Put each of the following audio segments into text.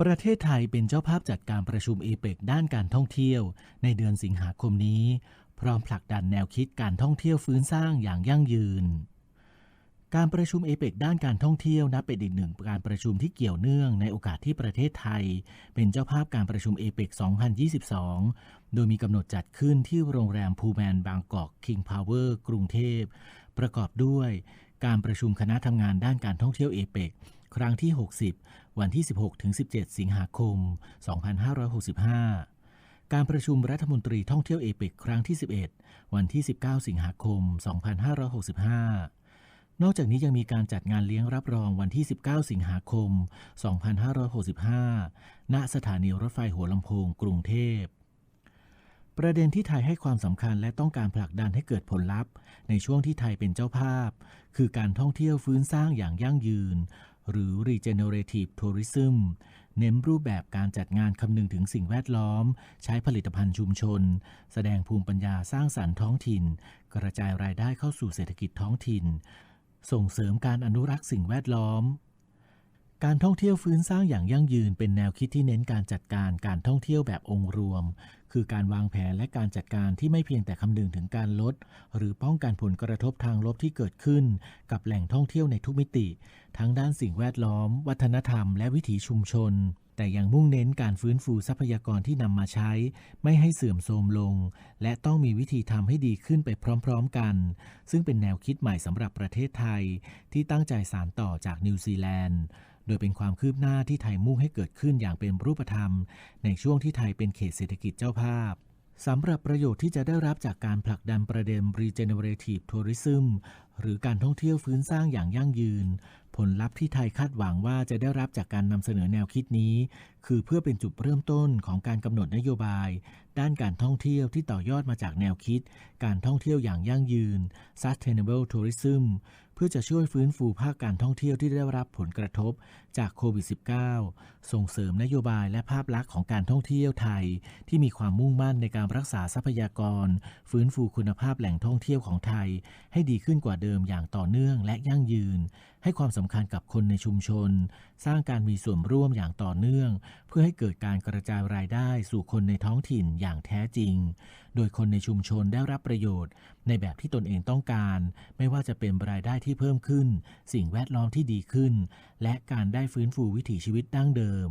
ประเทศไทยเป็นเจ้าภาพจัดการประชุมเอเปกด้านการท่องเที่ยว ในเดือนสิงหาคมนี้ พร้อมผลักดันแนวคิดการท่องเที่ยวฟื้นสร้างอย่างยั่งยืน การประชุมเอเปกด้านการท่องเที่ยวนับเป็นอีกหนึ่งการประชุมที่เกี่ยวเนื่องในโอกาสที่ประเทศไทย เป็นเจ้าภาพการประชุมเอเปก2022 โดยมีกำหนดจัดขึ้นที่โรงแรมพูแมนบางกอกคิงพาวเวอร์กรุงเทพ ประกอบด้วยการประชุมคณะทำงานด้านการท่องเที่ยวเอเปก ครั้งที่ 60 วันที่ 16-17 สิงหาคม 2565 การประชุมรัฐมนตรีท่องเที่ยวเอเปกครั้งที่ 11 วันที่ 19 สิงหาคม 2565 นอกจากนี้ยังมีการจัดงานเลี้ยงรับรองวันที่ 19 สิงหาคม 2565 ณ สถานีรถไฟหัวลำโพง กรุงเทพประเด็นที่ไทยให้ความสำคัญและต้องการผลักดันให้เกิดผลลัพธ์ ในช่วงที่ไทยเป็นเจ้าภาพ คือการท่องเที่ยวฟื้นสร้างอย่างยั่งยืน หรือ regenerative tourism เน้นรูปแบบการจัดงานคำนึงถึงสิ่งแวดล้อม ใช้ผลิตภัณฑ์ชุมชน แสดงภูมิปัญญาสร้างสรรค์ท้องถิ่น กระจายรายได้เข้าสู่เศรษฐกิจท้องถิ่น ส่งเสริมการอนุรักษ์สิ่งแวดล้อม การท่องเที่ยวฟื้นสร้างอย่างยั่งยืนเป็นแนวคิดที่เน้นการจัดการการท่องเที่ยวแบบองค์รวม คือการวางแผนและการจัดการที่ไม่เพียงแต่คำนึงถึงการลด หรือป้องกันผลกระทบทางลบที่เกิดขึ้น กับแหล่งท่องเที่ยวในทุกมิติ ทั้งด้านสิ่งแวดล้อม วัฒนธรรม และวิถีชุมชน แต่ยังมุ่งเน้นการฟื้นฟูทรัพยากรที่นำมาใช้ ไม่ให้เสื่อมโทรมลง และต้องมีวิธีทำให้ดีขึ้นไปพร้อม ๆ กัน ซึ่งเป็นแนวคิดใหม่สำหรับประเทศไทย ที่ตั้งใจสานต่อจากนิวซีแลนด์ โดยเป็นความคืบหน้าที่ไทยมุ่งให้เกิดขึ้นอย่างเป็นรูปธรรม ในช่วงที่ไทยเป็นเขตเศรษฐกิจเจ้าภาพสำหรับประโยชน์ที่จะได้รับจากการผลักดันประเด็น regenerative tourism หรือการท่องเที่ยวฟื้นสร้างอย่างยั่งยืน ผลลัพธ์ที่ไทยคาดหวังว่าจะได้รับจากการนำเสนอแนวคิดนี้ คือเพื่อเป็นจุดเริ่มต้นของการกำหนดนโยบาย ด้านการท่องเที่ยวที่ต่อยอดมาจากแนวคิด การท่องเที่ยวอย่างยั่งยืน sustainable tourism เพื่อจะช่วยฟื้นฟูภาคการท่องเที่ยวที่ได้รับผลกระทบจากโควิด -19 ส่งเสริมนโยบายและภาพลักษณ์ของการท่องเที่ยวไทย ที่มีความมุ่งมั่นในการรักษาทรัพยากร ฟื้นฟูคุณภาพแหล่งท่องเที่ยวของไทย ให้ดีขึ้นกว่าเดิมอย่างต่อเนื่องและยั่งยืน ให้ความสำคัญกับคนในชุมชน สร้างการมีส่วนร่วมอย่างต่อเนื่อง เพื่อให้เกิดการกระจายรายได้สู่คนในท้องถิ่นอย่างแท้จริง โดยคนในชุมชนได้รับประโยชน์ ในแบบที่ตนเองต้องการ ไม่ว่าจะเป็นรายได้ที่เพิ่มขึ้น สิ่งแวดล้อมที่ดีขึ้น และการได้ฟื้นฟูวิถีชีวิตดั้งเดิม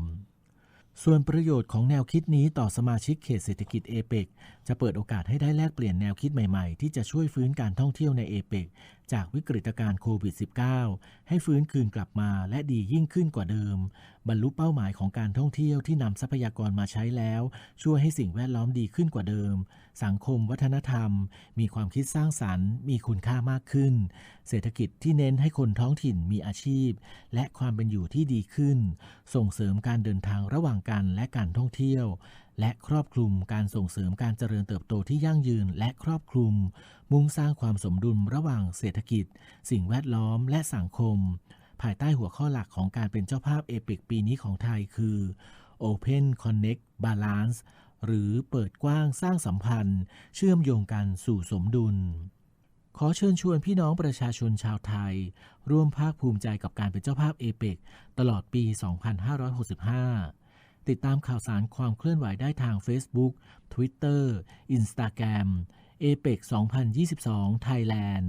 ส่วนประโยชน์ของแนวคิดนี้ต่อสมาชิกเขตเศรษฐกิจเอเปกจะเปิดโอกาสให้ได้แลกเปลี่ยนแนวคิดใหม่ๆ ที่จะช่วยฟื้นการท่องเที่ยวในเอเปกจากวิกฤตการณ์โควิด -19 ให้ฟื้นคืนกลับมาและดียิ่งขึ้นกว่าเดิม บรรลุเป้าหมายของการท่องเที่ยวที่นำทรัพยากรมาใช้แล้ว ช่วยให้สิ่งแวดล้อมดีขึ้นกว่าเดิม สังคมวัฒนธรรม มีความคิดสร้างสรรค์ มีคุณค่ามากขึ้น เศรษฐกิจที่เน้นให้คนท้องถิ่นมีอาชีพ และความเป็นอยู่ที่ดีขึ้น ส่งเสริมการเดินทางระหว่างกันและการท่องเที่ยว และครอบคลุมการส่งเสริมการเจริญเติบโตที่ยั่งยืนและครอบคลุม มุ่งสร้างความสมดุลระหว่างเศรษฐกิจ สิ่งแวดล้อมและสังคม ภายใต้หัวข้อหลักของการเป็นเจ้าภาพเอปิกปีนี้ของไทยคือ Open Connect Balance หรือเปิดกว้างสร้างสัมพันธ์ เชื่อมโยงกันสู่สมดุล ขอเชิญชวนพี่น้องประชาชนชาวไทย ร่วมภาคภูมิใจกับการเป็นเจ้าภาพเอเปกตลอดปี 2565 ติดตามข่าวสารความเคลื่อนไหวได้ทาง Facebook Twitter Instagram APEC 2022 Thailand